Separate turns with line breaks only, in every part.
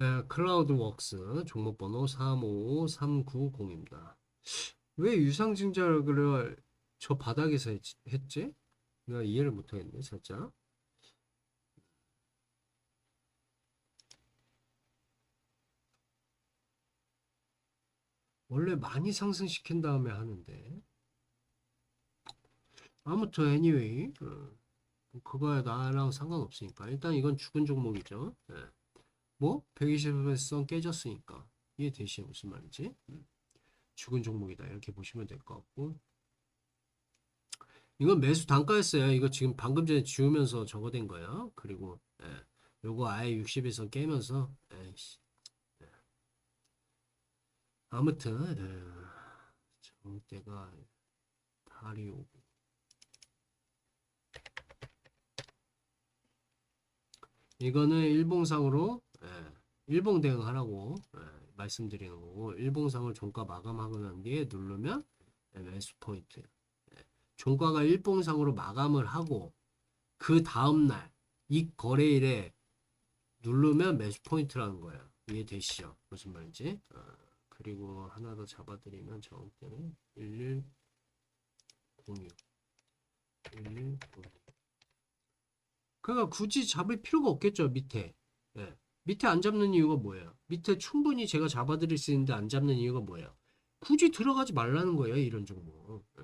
네, 클라우드웍스 종목번호 355390입니다. 왜 유상증자를 저 바닥에서 했, 했지? 내가 이해를 못하겠네, 살짝. 원래 많이 상승시킨 다음에 하는데. 아무튼 anyway, 어, 뭐 그거야 나랑 상관없으니까 일단 이건 죽은 종목이죠. 예. 뭐 120선 깨졌으니까 이해되시죠 무슨 말인지? 음. 죽은 종목이다 이렇게 보시면 될 것 같고 이건 매수 단가였어요. 이거 지금 방금 전에 지우면서 적어낸 거예요. 그리고 예. 요거 아예 60일선 깨면서 에이씨. 예. 아무튼 예. 저때가 달이 오고 이거는 일봉상으로 예, 일봉 대응하라고 예, 말씀드리는 거고 일봉상을 종가 마감하고 난 뒤에 누르면 예, 매수 포인트. 예, 종가가 일봉상으로 마감을 하고 그 다음날 이 거래일에 누르면 매수 포인트라는 거예요. 이해되시죠? 무슨 말인지? 어, 그리고 하나 더 잡아드리면 저때는 1106 1106 그러니까 굳이 잡을 필요가 없겠죠 밑에. 예. 밑에 안 잡는 이유가 뭐예요 밑에 충분히 제가 잡아드릴 수 있는데 안 잡는 이유가 뭐예요 굳이 들어가지 말라는 거예요 이런 종목 예.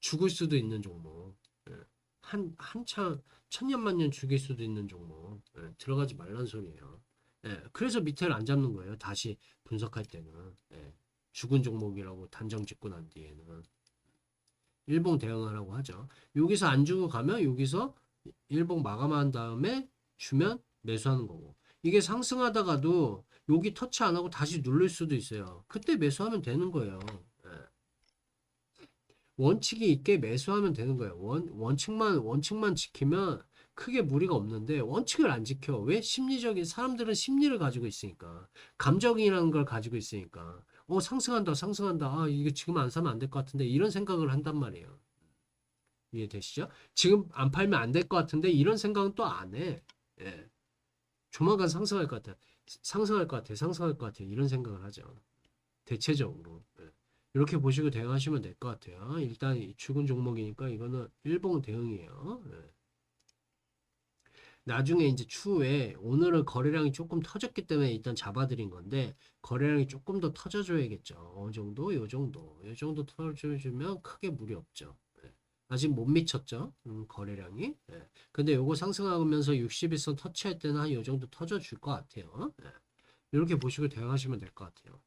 죽을 수도 있는 종목 예. 한 한참 천년만년 죽일 수도 있는 종목 예. 들어가지 말라는 소리예요 예. 그래서 밑에를 안 잡는 거예요 다시 분석할 때는 예. 죽은 종목이라고 단정 짓고 난 뒤에는 일봉 대응하라고 하죠 여기서 안 주고 가면 여기서 일봉 마감한 다음에 주면 매수하는 거고 이게 상승하다가도 여기 터치 안 하고 다시 누를 수도 있어요. 그때 매수하면 되는 거예요. 예. 원칙이 있게 매수하면 되는 거예요. 원, 원칙만 원칙만 지키면 크게 무리가 없는데 원칙을 안 지켜. 왜? 심리적인 사람들은 심리를 가지고 있으니까. 감정이라는 걸 가지고 있으니까. 어 상승한다 상승한다. 아 이게 지금 안 사면 안 될 것 같은데 이런 생각을 한단 말이에요. 이해되시죠? 지금 안 팔면 안 될 것 같은데 이런 생각은 또 안 해. 예. 조만간 상승할 것 같아. 상승할 것 같아. 상승할 것 같아. 이런 생각을 하죠. 대체적으로. 예. 이렇게 보시고 대응하시면 될 것 같아요. 일단 이 죽은 종목이니까 이거는 일봉 대응이에요. 예. 나중에 이제 추후에 오늘은 거래량이 조금 터졌기 때문에 일단 잡아드린 건데 거래량이 조금 더 터져줘야겠죠. 어느 정도? 요 정도. 요 정도 터져주면 크게 무리 없죠. 아직 못 미쳤죠. 음, 거래량이. 예. 근데 요거 상승하면서 61선 터치할 때는 한 요 정도 터져 줄 것 같아요. 예. 이렇게 보시고 대응하시면 될 것 같아요.